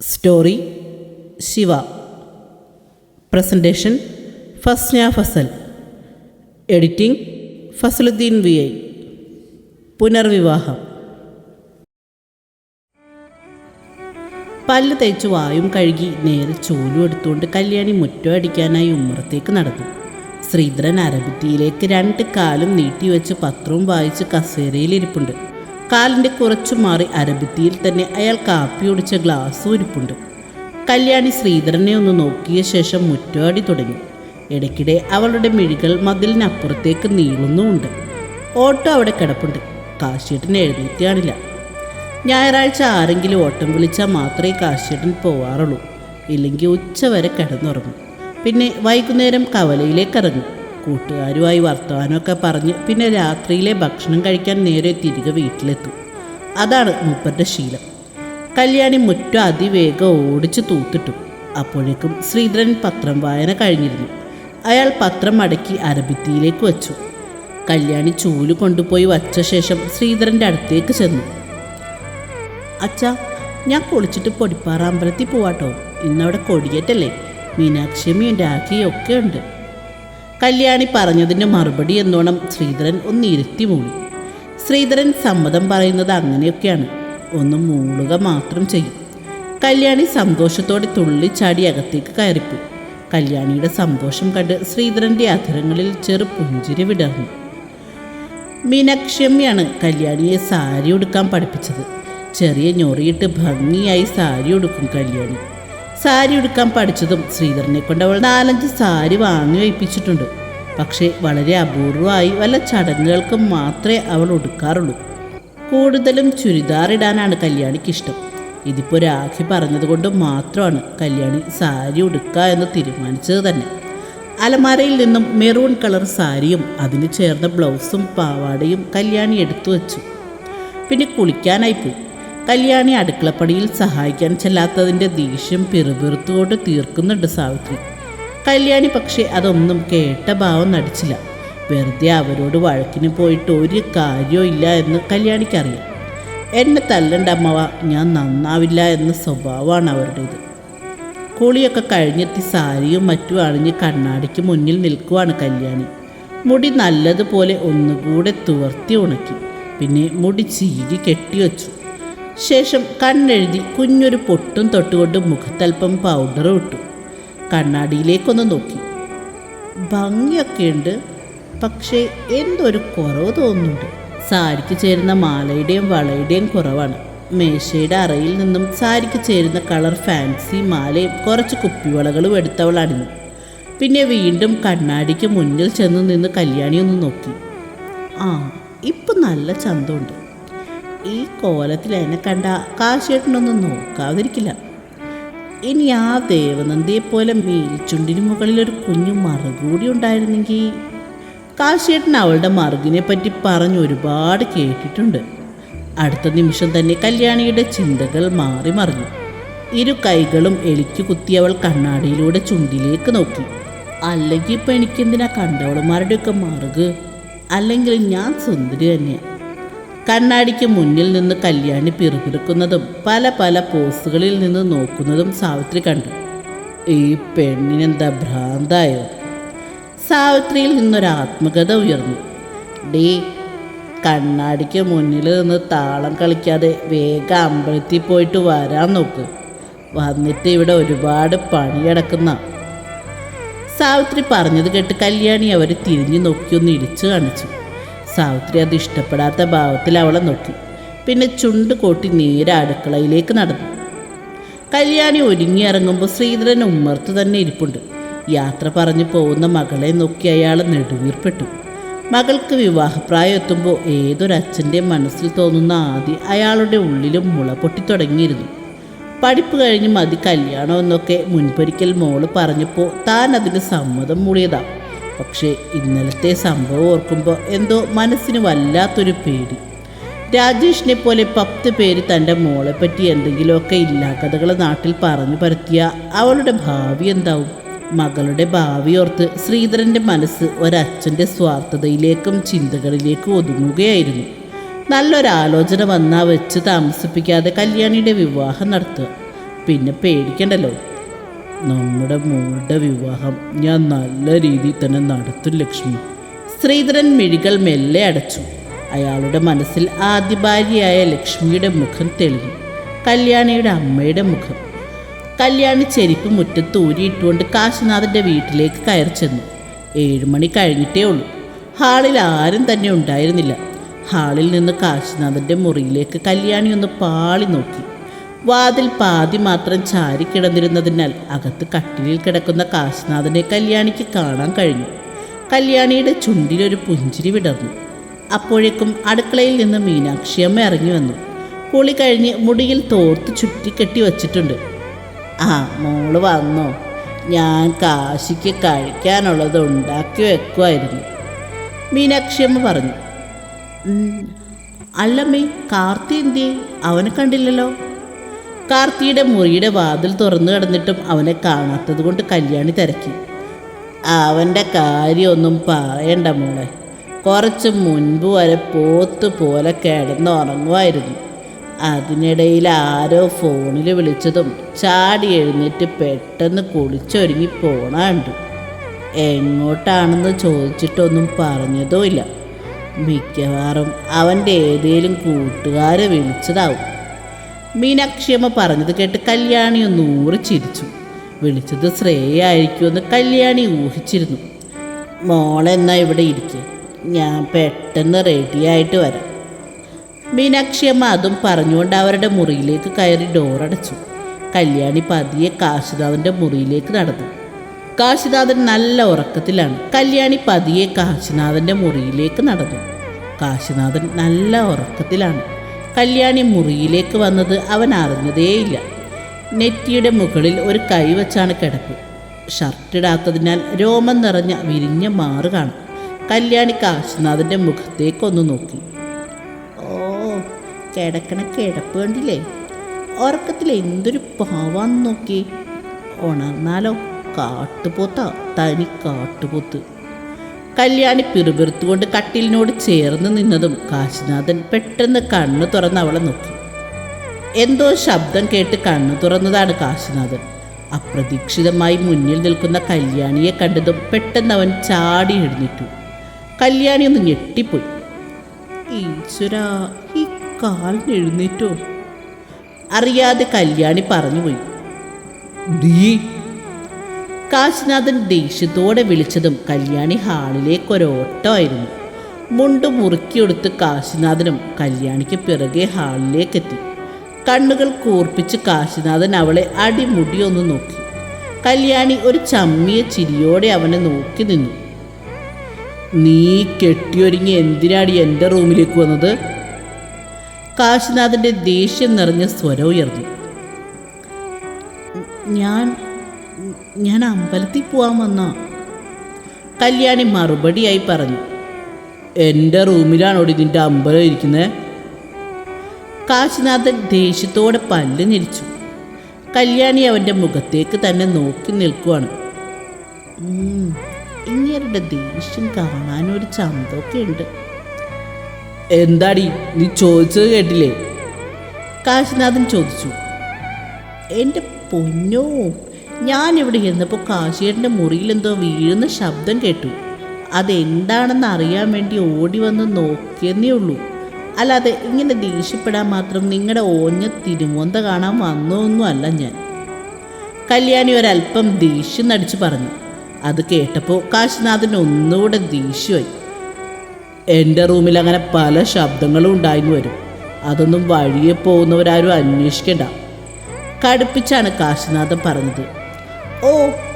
Story Shiva presentation Fasna Fasal editing Fasaludheen V I പുനർവിവാഹം പല്ല് തേച്ച് വായും കഴുകി നേരെ ചൂലും എടുത്തുകൊണ്ട് കല്യാണി മുറ്റം അടിക്കാനായി ഉമ്മറത്തേക്ക് നടന്നു. ശ്രീധരൻ അരബിത്തിയിലേക്ക് രണ്ട് കാലും നീട്ടിവെച്ച് പത്രവും വായിച്ച് കസേരയിലിരിപ്പുണ്ട്. കാലിന്റെ കുറച്ചു മാറി അരബിത്തിയിൽ തന്നെ അയാൾ കാപ്പി ഒടിച്ച ഗ്ലാസ്സും ഇരിപ്പുണ്ട് കല്യാണി ശ്രീധരനെ ഒന്ന് നോക്കിയ ശേഷം മുറ്റാടി തുടങ്ങി. ഇടയ്ക്കിടെ അവളുടെ മിഴികൾ മതിലിനപ്പുറത്തേക്ക് നീളുന്നുമുണ്ട്. ഓട്ടോ അവിടെ കിടപ്പുണ്ട്. കാശിയേട്ടൻ എഴുന്നേറ്റ് കാണില്ല ഞായറാഴ്ച ആരെങ്കിലും ഓട്ടം വിളിച്ചാൽ മാത്രമേ കാശിയേട്ടൻ പോവാറുള്ളൂ. ഇല്ലെങ്കിൽ ഉച്ചവരെ കിടന്നുറങ്ങും. പിന്നെ വൈകുന്നേരം കവലയിലേക്ക് ഇറങ്ങും കൂട്ടുകാരുമായി വർത്തമാനമൊക്കെ പറഞ്ഞ് പിന്നെ രാത്രിയിലെ ഭക്ഷണം കഴിക്കാൻ നേരെ തിരികെ വീട്ടിലെത്തും. അതാണ് മൂപ്പരുടെ ശീലം. കല്യാണി മുറ്റം അതിവേഗം ഓടിച്ച് തൂത്തിട്ടു. അപ്പോഴേക്കും ശ്രീധരൻ പത്രം വായന കഴിഞ്ഞിരുന്നു. അയാൾ പത്രം മടക്കി അരബിത്തിയിലേക്ക് വച്ചു. കല്യാണി ചൂൽ കൊണ്ടുപോയി വച്ച ശേഷം ശ്രീധരന്റെ അടുത്തേക്ക് ചെന്നു. അച്ഛാ ഞാൻ കുളിച്ചിട്ട് പൊടിപ്പാറ അമ്പലത്തിൽ പോവാട്ടോ. ഇന്നവിടെ കൊടിയേറ്റല്ലേ? മീനാക്ഷിയമ്മയും രാഖിയും ഒക്കെ ഉണ്ട്. കല്യാണി പറഞ്ഞതിന്റെ മറുപടി എന്നോണം ശ്രീധരൻ ഒന്ന് ഇരുത്തി മൂളി ശ്രീധരൻ സമ്മതം പറയുന്നത് അങ്ങനെയൊക്കെയാണ്. ഒന്ന് മൂളുക മാത്രം ചെയ്യും. കല്യാണി സന്തോഷത്തോടെ തുള്ളി ചാടി അകത്തേക്ക് കയറിപ്പോയി. കല്യാണിയുടെ സന്തോഷം കണ്ട് ശ്രീധരന്റെ അധരങ്ങളിൽ ചെറു പുഞ്ചിരി വിടർന്നു. മീനാക്ഷിയമ്മയാണ് കല്യാണിയെ സാരി ഉടുക്കാൻ പഠിപ്പിച്ചത്. ചെറിയ ഞൊറിയിട്ട് ഭംഗിയായി സാരി ഉടുക്കും കല്യാണി. സാരി ഉടുക്കാൻ പഠിച്ചതും ശ്രീധരനെ കൊണ്ട് അവൾ നാലഞ്ച് സാരി വാങ്ങി വയ്പ്പിച്ചിട്ടുണ്ട്. പക്ഷേ വളരെ അപൂർവമായി വല്ല ചടങ്ങുകൾക്കും മാത്രമേ അവൾ ഉടുക്കാറുള്ളൂ. കൂടുതലും ചുരിദാർ ഇടാനാണ് കല്യാണിക്ക് ഇഷ്ടം. ഇതിപ്പോൾ രാഖി പറഞ്ഞതുകൊണ്ട് മാത്രമാണ് കല്യാണി സാരി ഉടുക്കുക എന്ന് തീരുമാനിച്ചത് തന്നെ. അലമാരയിൽ നിന്നും മെറൂൺ കളർ സാരിയും അതിന് ചേർന്ന ബ്ലൗസും പാവാടയും കല്യാണി എടുത്തു വച്ചു. പിന്നെ കുളിക്കാനായി പോയി. കല്യാണി അടുക്കളപ്പടിയിൽ സഹായിക്കാൻ ചെല്ലാത്തതിന്റെ ദേഷ്യം പിറുപിറുത്തുകൊണ്ട് തീർക്കുന്നുണ്ട് സാവിത്രി. കല്യാണി പക്ഷേ അതൊന്നും കേട്ട ഭാവം നടിച്ചില്ല. വെറുതെ അവരോട് വഴക്കിന് പോയിട്ട് ഒരു കാര്യവും ഇല്ല എന്ന് കല്യാണിക്കറിയാം. എന്നെ തല്ലണ്ട അമ്മവ ഞാൻ നന്നാവില്ല എന്ന സ്വഭാവമാണ് അവരുടേത്. കുളിയൊക്കെ കഴിഞ്ഞെത്തി സാരിയും മറ്റും അണിഞ്ഞ് കണ്ണാടിക്ക് മുന്നിൽ നിൽക്കുവാണ് കല്യാണി. മുടി നല്ലതുപോലെ ഒന്നുകൂടെ തുവർത്തി ഉണക്കി. പിന്നെ മുടി ചീകി കെട്ടിവെച്ചു. ശേഷം കണ്ണെഴുതി കുഞ്ഞൊരു പൊട്ടും തൊട്ടുകൊണ്ട് മുഖത്തൽപ്പം പൗഡർ ഇട്ടു. കണ്ണാടിയിലേക്കൊന്ന് നോക്കി. ഭംഗിയൊക്കെയുണ്ട് പക്ഷേ എന്തൊരു കുറവ് തോന്നുന്നുണ്ട്. സാരിക്ക് ചേരുന്ന മാലയുടെയും വളയുടെയും കുറവാണ്. മേശയുടെ അറയിൽ നിന്നും സാരിക്ക് ചേരുന്ന കളർ ഫാൻസി മാലയും കുറച്ച് കുപ്പിവളകളും എടുത്തവൾ അണിഞ്ഞു പിന്നെ വീണ്ടും കണ്ണാടിക്ക് മുന്നിൽ ചെന്ന് നിന്ന് കല്യാണി ഒന്ന് നോക്കി. ആ ഇപ്പം നല്ല ചന്തമുണ്ട്. ഈ കോലത്തിൽ എന്നെ കണ്ട കാശേട്ടനൊന്നും നോക്കാതിരിക്കില്ല. ഇനി ആ ദേവനന്ദിയെ പോലെ മേൽച്ചുണ്ടിന് മുകളിൽ ഒരു കുഞ്ഞു മറുകൂടി ഉണ്ടായിരുന്നെങ്കിൽ കാശേട്ടൻ അവളുടെ മറുകിനെ പറ്റി പറഞ്ഞ് ഒരുപാട് കേട്ടിട്ടുണ്ട്. അടുത്ത നിമിഷം തന്നെ കല്യാണിയുടെ ചിന്തകൾ മാറി മറിഞ്ഞു. ഇരു കൈകളും എലിക്ക് കുത്തി അവൾ കണ്ണാടിയിലൂടെ ചുണ്ടിലേക്ക് നോക്കി. അല്ലെങ്കിൽ ഇപ്പം എനിക്കെന്തിനാ കണ്ടവളുമാരുടെയൊക്കെ മറുക്? അല്ലെങ്കിൽ ഞാൻ സുന്ദരി തന്നെയാണ് കണ്ണാടിക്ക് മുന്നിൽ നിന്ന് കല്യാണി പിറുപിറുക്കുന്നതും പല പല പോസുകളിൽ നിന്ന് നോക്കുന്നതും സാവിത്രി കണ്ടു. ഈ പെണ്ണിനെന്താ ഭ്രാന്തായോ? സാവിത്രിയിൽ നിന്നൊരു ഉയർന്നു. ഡീ കണ്ണാടിക്ക് മുന്നിൽ നിന്ന് താളം കളിക്കാതെ വേഗം അമ്പലത്തിൽ പോയിട്ട് വരാൻ നോക്ക്. വന്നിട്ട് ഇവിടെ ഒരുപാട് പണിയടക്കുന്ന സാവിത്രി പറഞ്ഞത് കേട്ട് കല്യാണി അവർ തിരിഞ്ഞു നോക്കിയൊന്ന് ഇടിച്ചു കാണിച്ചു. സാവിത്രി അത് ഇഷ്ടപ്പെടാത്ത ഭാവത്തിൽ അവളെ നോക്കി. പിന്നെ ചുണ്ട് കോട്ടി നേരെ അടുക്കളയിലേക്ക് നടന്നു. കല്യാണി ഒരുങ്ങിയിറങ്ങുമ്പോൾ ശ്രീധരൻ ഉമ്മർത്ത് തന്നെ ഇരിപ്പുണ്ട്. യാത്ര പറഞ്ഞു പോകുന്ന മകളെ നോക്കി അയാൾ നെടുവീർപ്പെട്ടു. മകൾക്ക് വിവാഹപ്രായം എത്തുമ്പോൾ ഏതൊരച്ഛന്റെ മനസ്സിൽ തോന്നുന്ന ആദി അയാളുടെ ഉള്ളിലും മുള പൊട്ടിത്തുടങ്ങിയിരുന്നു പഠിപ്പ് കഴിഞ്ഞ് മതി കല്യാണം എന്നൊക്കെ മുൻപൊരിക്കൽ മോൾ പറഞ്ഞപ്പോൾ താൻ അതിന് സമ്മതം മൂളിയതാ പക്ഷേ ഇന്നലത്തെ സംഭവം ഓർക്കുമ്പോൾ എന്തോ മനസ്സിന് വല്ലാത്തൊരു പേടി. രാജേഷിനെ പോലെ പത്ത് പേര് തന്റെ മോളെപ്പറ്റി എന്തെങ്കിലുമൊക്കെ ഇല്ലാ കഥകൾ നാട്ടിൽ പറഞ്ഞു പരത്തിയ അവളുടെ ഭാവി എന്താവും? മകളുടെ ഭാവി ഓർത്ത് ശ്രീധരന്റെ മനസ്സ് ഒരച്ഛന്റെ സ്വാർത്ഥതയിലേക്കും ചിന്തകളിലേക്കും ഒതുങ്ങുകയായിരുന്നു. നല്ലൊരാലോചന വന്നാൽ വെച്ച് താമസിപ്പിക്കാതെ കല്യാണിയുടെ വിവാഹം നടത്തുക. പിന്നെ പേടിക്കണ്ടല്ലോ. നമ്മുടെ മോളുടെ വിവാഹം ഞാൻ നല്ല രീതിയിൽ തന്നെ നടത്തും ലക്ഷ്മി. ശ്രീധരൻ മിഴികൾ മെല്ലെ അടച്ചു. അയാളുടെ മനസ്സിൽ ആദ്യ ഭാര്യയായ ലക്ഷ്മിയുടെ മുഖം തെളിഞ്ഞു. കല്യാണിയുടെ അമ്മയുടെ മുഖം. കല്യാണി ചെരിപ്പ് മുറ്റത്ത് ഊരിയിട്ടുകൊണ്ട് കാശിനാഥന്റെ വീട്ടിലേക്ക് കയറി ചെന്നു. ഏഴുമണി കഴിഞ്ഞിട്ടേ ഉള്ളൂ. ഹാളിൽ ആരും തന്നെ ഉണ്ടായിരുന്നില്ല. ഹാളിൽ നിന്ന് കാശിനാഥന്റെ മുറിയിലേക്ക് കല്യാണി ഒന്ന് പാളി നോക്കി. വാതിൽ പാതി മാത്രം ചാരി കിടന്നിരുന്നതിനാൽ അകത്ത് കട്ടിലിൽ കിടക്കുന്ന കാശിനാഥനെ കല്യാണിക്ക് കാണാൻ കഴിഞ്ഞു. കല്യാണിയുടെ ചുണ്ടിലൊരു പുഞ്ചിരി വിടർന്നു. അപ്പോഴേക്കും അടുക്കളയിൽ നിന്ന് മീനാക്ഷിയമ്മ ഇറങ്ങി വന്നു. കുളി കഴിഞ്ഞ് മുടിയിൽ തോർത്ത് ചുറ്റിക്കെട്ടി വച്ചിട്ടുണ്ട്. ആ മോൾ വന്നോ. ഞാൻ കാശിക്ക് കഴിക്കാനുള്ളത് ഉണ്ടാക്കി വെക്കുമായിരുന്നു മീനാക്ഷിയമ്മ പറഞ്ഞു. "ഉം, അല്ലമ്മേ കാർത്തി എന്തിയെ? അവനെ കണ്ടില്ലല്ലോ. കാർത്തിയുടെ മുറിയുടെ വാതിൽ തുറന്നു കിടന്നിട്ടും അവനെ കാണാത്തത് കൊണ്ട് കല്യാണി തിരക്കി. അവന്റെ കാര്യമൊന്നും പറയണ്ട മോളെ. കുറച്ച് മുൻപ് വരെ പോത്ത് പോലെ കിടന്നുറങ്ങുമായിരുന്നു. അതിനിടയിൽ ആരോ ഫോണിൽ വിളിച്ചതും ചാടി എഴുന്നേറ്റ് പെട്ടെന്ന് കുളിച്ചൊരുങ്ങി പോണാണ്ട് എങ്ങോട്ടാണെന്ന് ചോദിച്ചിട്ടൊന്നും പറഞ്ഞതുമില്ല മിക്കവാറും അവന്റെ ഏതേലും കൂട്ടുകാരെ വിളിച്ചതാവും. മീനാക്ഷിയമ്മ പറഞ്ഞത് കേട്ട് കല്യാണി ഒന്ന് ഊറി ചിരിച്ചു. വിളിച്ചത് ശ്രേയായിരിക്കുമെന്ന് കല്യാണി ഊഹിച്ചിരുന്നു. മോളെന്നാ ഇവിടെ ഇരിക്കുക ഞാൻ പെട്ടെന്ന് റെഡിയായിട്ട് വരാം. മീനാക്ഷിയമ്മ അതും പറഞ്ഞുകൊണ്ട് അവരുടെ മുറിയിലേക്ക് കയറി ഡോറടച്ചു കല്യാണി പതിയെ കാശിനാഥന്റെ മുറിയിലേക്ക് നടന്നു. കാശിനാഥൻ നല്ല ഉറക്കത്തിലാണ്. കല്യാണി പതിയെ കാശിനാഥന്റെ മുറിയിലേക്ക് നടന്നു. കാശിനാഥൻ നല്ല ഉറക്കത്തിലാണ്. കല്യാണി മുറിയിലേക്ക് വന്നത് അവൻ അറിഞ്ഞതേയില്ല. നെറ്റിയുടെ മുകളിൽ ഒരു കൈ വച്ചാണ് കിടപ്പ്. ഷർട്ടിടാത്തതിനാൽ രോമം നിറഞ്ഞ വിരിഞ്ഞ മാറ് കാണും. കല്യാണി കാശിനാഥന്റെ മുഖത്തേക്കൊന്ന് നോക്കി. ഓ കിടക്കണ കിടപ്പ് കണ്ടില്ലേ? ഉറക്കത്തിൽ എന്തൊരു പാവാന്ന് നോക്കി. ഉണർന്നാലോ? കാട്ടുപോത്ത തനി കാട്ടുപോത്ത്. കല്യാണി പിറുപിറുത്തുകൊണ്ട് കട്ടിലിനോട് ചേർന്ന് നിന്നതും കാശിനാഥൻ പെട്ടെന്ന് കണ്ണു തുറന്ന് അവളെ നോക്കി. എന്തോ ശബ്ദം കേട്ട് കണ്ണു തുറന്നതാണ് കാശിനാഥൻ. അപ്രതീക്ഷിതമായി മുന്നിൽ നിൽക്കുന്ന കല്യാണിയെ കണ്ടതും പെട്ടെന്ന് അവൻ ചാടി എഴുന്നേറ്റു. കല്യാണി ഒന്ന് ഞെട്ടിപ്പോയി. ഈശ്വര ഈ കാലിന് എഴുന്നേറ്റോ? അറിയാതെ കല്യാണി പറഞ്ഞുപോയി. ഡീ കാശിനാഥൻ ദേഷ്യത്തോടെ വിളിച്ചതും കല്യാണി ഹാളിലേക്ക് ഒരോട്ടമായിരുന്നു മുണ്ട് മുറുക്കിയെടുത്ത് കാശിനാഥനും കല്യാണിക്ക് പിറകെ ഹാളിലേക്കെത്തി. കണ്ണുകൾ കൂർപ്പിച്ച് കാശിനാഥൻ അവളെ അടിമുടിയൊന്ന് നോക്കി. കല്യാണി ഒരു ചമ്മിയ ചിരിയോടെ അവനെ നോക്കി നിന്നു. നീ കെട്ടിയൊരുങ്ങി എന്തിനാടി എന്റെ റൂമിലേക്ക് വന്നത്? കാശിനാഥന്റെ ദേഷ്യം നിറഞ്ഞ സ്വരം ഉയർന്നു. ഞാൻ ഞാൻ അമ്പലത്തിൽ പോവാൻ വന്നോ. കല്യാണി മറുപടിയായി പറഞ്ഞു. എന്റെ റൂമിലാണോടി നിന്റെ അമ്പലം ഇരിക്കുന്നത് കാശിനാഥൻ ദേഷ്യത്തോടെ പല്ല് ഞെരിച്ചു. കല്യാണി അവന്റെ മുഖത്തേക്ക് തന്നെ നോക്കി നിൽക്കുവാണ്. ഇങ്ങേരുടെ ദേഷ്യം കാണാനൊരു ചന്തമൊക്കെ ഉണ്ട്. എന്താടി നീ ചോദിച്ചത് കേട്ടില്ലേ? കാശിനാഥൻ ചോദിച്ചു. എന്റെ പൊന്നോ ഞാൻ ഇവിടെ ഇരുന്നപ്പോൾ കാശിയേട്ടന്റെ മുറിയിൽ എന്തോ വീഴുന്ന ശബ്ദം കേട്ടു. അതെന്താണെന്ന് അറിയാൻ വേണ്ടി ഓടി വന്ന് നോക്കിയെന്നേ ഉള്ളൂ. അല്ലാതെ ഇങ്ങനെ ദേഷ്യപ്പെടാൻ മാത്രം നിങ്ങളുടെ ഓഞ്ഞ തിരുമോന്ത കാണാൻ വന്നൊന്നും അല്ല ഞാൻ. കല്യാണി ഒരല്പം ദേഷ്യം നടിച്ചു പറഞ്ഞു. അത് കേട്ടപ്പോൾ കാശിനാഥന് ഒന്നുകൂടെ ദേഷ്യമായി. എന്റെ റൂമിൽ അങ്ങനെ പല ശബ്ദങ്ങളും ഉണ്ടായിരുന്നു വരും. അതൊന്നും വഴിയെ പോകുന്നവരാരും അന്വേഷിക്കണ്ട. കടുപ്പിച്ചാണ് കാശിനാഥൻ പറഞ്ഞത്. ഓ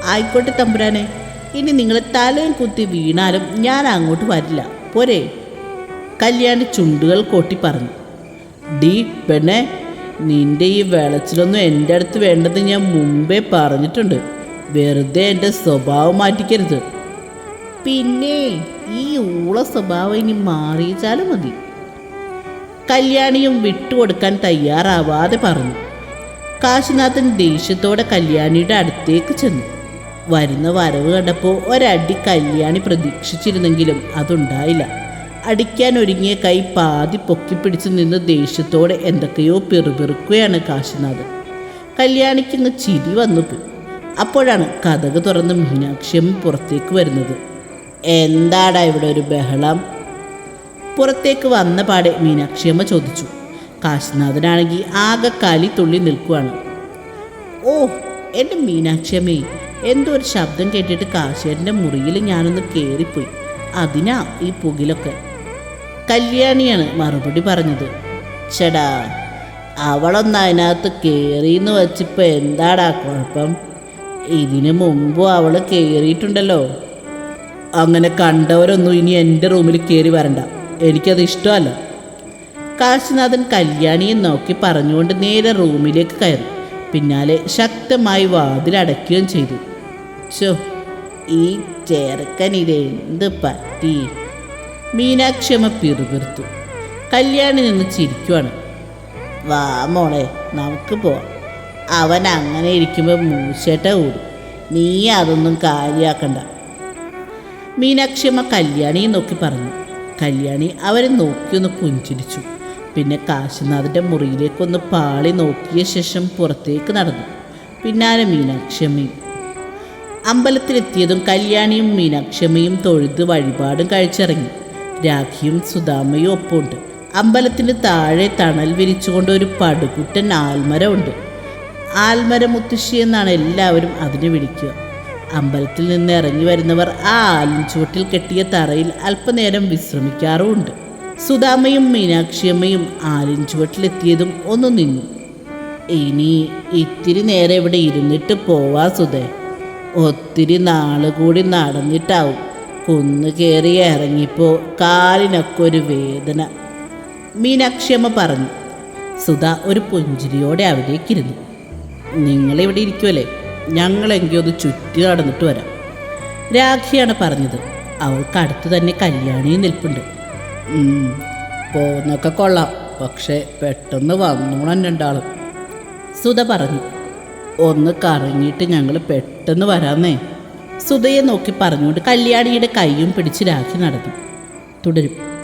ആയിക്കോട്ടെ തമ്പുരാനെ. ഇനി നിങ്ങൾ തലയും കുത്തി വീണാലും ഞാൻ അങ്ങോട്ട് വരില്ല. പോരെ. കല്യാണി ചുണ്ടുകൾ കൊട്ടി പറഞ്ഞു. ഡീ പെണ്ണെ നിന്റെ ഈ വെളച്ചിലൊന്നും എന്റെ അടുത്ത് വേണ്ടത് ഞാൻ മുമ്പേ പറഞ്ഞിട്ടുണ്ട്. വെറുതെ എന്റെ സ്വഭാവം മാറ്റിക്കരുത്. പിന്നെ ഈ ഊള സ്വഭാവം ഇനി മാറിയിച്ചാലും മതി. കല്യാണിയും വിട്ടുകൊടുക്കാൻ തയ്യാറാവാതെ പറഞ്ഞു. കാശിനാഥൻ ദേഷ്യത്തോടെ കല്യാണിയുടെ അടുത്തേക്ക് ചെന്നു. വരുന്ന വരവ് കണ്ടപ്പോൾ ഒരടി കല്യാണി പ്രതീക്ഷിച്ചിരുന്നെങ്കിലും അതുണ്ടായില്ല. അടിക്കാൻ ഒരുങ്ങിയ കൈ പാതി പൊക്കിപ്പിടിച്ച് നിന്ന് ദേഷ്യത്തോടെ എന്തൊക്കെയോ പിറുപിറുക്കുകയാണ് കാശിനാഥൻ. കല്യാണിക്കിന്ന് ചിരി വന്നു അപ്പോഴാണ് കഥക് തുറന്ന് മീനാക്ഷിയമ്മ പുറത്തേക്ക് വരുന്നത്. എന്താടാ ഇവിടെ ഒരു ബഹളം? പുറത്തേക്ക് വന്ന പാടെ മീനാക്ഷിയമ്മ ചോദിച്ചു. കാശിനാഥനാണെങ്കിൽ ആകെ കലി തുള്ളി നിൽക്കുകയാണ് ഓ എന്റെ മീനാക്ഷിയമ്മേ എന്തോ ഒരു ശബ്ദം കേട്ടിട്ട് കാശേരന്റെ മുറിയിൽ ഞാനൊന്ന് കയറിപ്പോയി അതിനാ ഈ പുകിലൊക്കെ. കല്യാണിയാണ് മറുപടി പറഞ്ഞത്. ചേടാ അവളൊന്ന് അതിനകത്ത് കയറിയെന്ന് വച്ചിപ്പോൾ എന്താടാ കുഴപ്പം? ഇതിന് മുമ്പും അവൾ കയറിയിട്ടുണ്ടല്ലോ അങ്ങനെ കണ്ടവരൊന്നും ഇനി എന്റെ റൂമിൽ കയറി വരണ്ട. എനിക്കത് ഇഷ്ടമല്ല. കാശിനാഥൻ കല്യാണിയെ നോക്കി പറഞ്ഞുകൊണ്ട് നേരെ റൂമിലേക്ക് കയറി. പിന്നാലെ ശക്തമായി വാതിലടയ്ക്കുകയും ചെയ്തു. ചോ ഈ ചെറുക്കൻ ഇതെന്ത് പറ്റി? മീനാക്ഷമ പിറുപിറുത്തു. കല്യാണി നിന്ന് ചിരിക്കുവാണ്. വാ മോളെ നമുക്ക് പോവാം. അവൻ അങ്ങനെ ഇരിക്കുമ്പോൾ മൂശേട്ട കൂടും നീ അതൊന്നും കാര്യാക്കണ്ട. മീനാക്ഷിയമ്മ കല്യാണിയെ നോക്കി പറഞ്ഞു. കല്യാണി അവരെ നോക്കിയൊന്ന് പുഞ്ചിരിച്ചു. പിന്നെ കാശിനാഥന്റെ മുറിയിലേക്കൊന്ന് പാളി നോക്കിയ ശേഷം പുറത്തേക്ക് നടന്നു. പിന്നാലെ മീനാക്ഷമ്മയും അമ്പലത്തിലെത്തിയതും കല്യാണിയും മീനാക്ഷമ്മയും തൊഴുത് വഴിപാടും കഴിച്ചിറങ്ങി. രാഖിയും സുധാമയും ഒപ്പമുണ്ട്. അമ്പലത്തിന് താഴെ തണൽ വിരിച്ചുകൊണ്ട് ഒരു പടുകുട്ടൻ ആൽമരമുണ്ട്. ആൽമര മുത്തശ്ശി എന്നാണ് എല്ലാവരും അതിനെ വിളിക്കുക. അമ്പലത്തിൽ നിന്ന് ഇറങ്ങി വരുന്നവർ ആ ആലിൻ ചുവട്ടിൽ കെട്ടിയ തറയിൽ അല്പനേരം വിശ്രമിക്കാറുമുണ്ട്. സുധാമയും മീനാക്ഷിയമ്മയും ആലിൻ ചുവട്ടിലെത്തിയതും ഒന്ന് നിന്നു. ഇനി ഇത്തിരി നേരം ഇവിടെ ഇരുന്നിട്ട് പോവാ സുധേ. ഒത്തിരി നാൾ കൂടി നടന്നിട്ടാവും. കുന്ന് കയറി ഇറങ്ങിപ്പോ കാലിനൊക്കെ ഒരു വേദന. മീനാക്ഷിയമ്മ പറഞ്ഞു. സുധ ഒരു പുഞ്ചിരിയോടെ അവിടേക്കിരുന്നു. നിങ്ങളിവിടെ ഇരിക്കുമല്ലേ ഞങ്ങളെങ്കിൽ ഒന്ന് ചുറ്റി നടന്നിട്ട് വരാം. രാഖിയാണ് പറഞ്ഞത്. അവൾക്ക് അടുത്ത് തന്നെ കല്യാണിയും നിൽപ്പുണ്ട്. പോന്നൊക്കെ കൊള്ളാം. പക്ഷേ പെട്ടെന്ന് വന്നോണം രണ്ടാളും. സുധ പറഞ്ഞു ഒന്ന് കറങ്ങിയിട്ട് ഞങ്ങൾ പെട്ടെന്ന് വരാന്നേ. സുധയെ നോക്കി പറഞ്ഞുകൊണ്ട് കല്യാണിയുടെ കൈയും പിടിച്ച് രാഖി നടന്നു. തുടരും.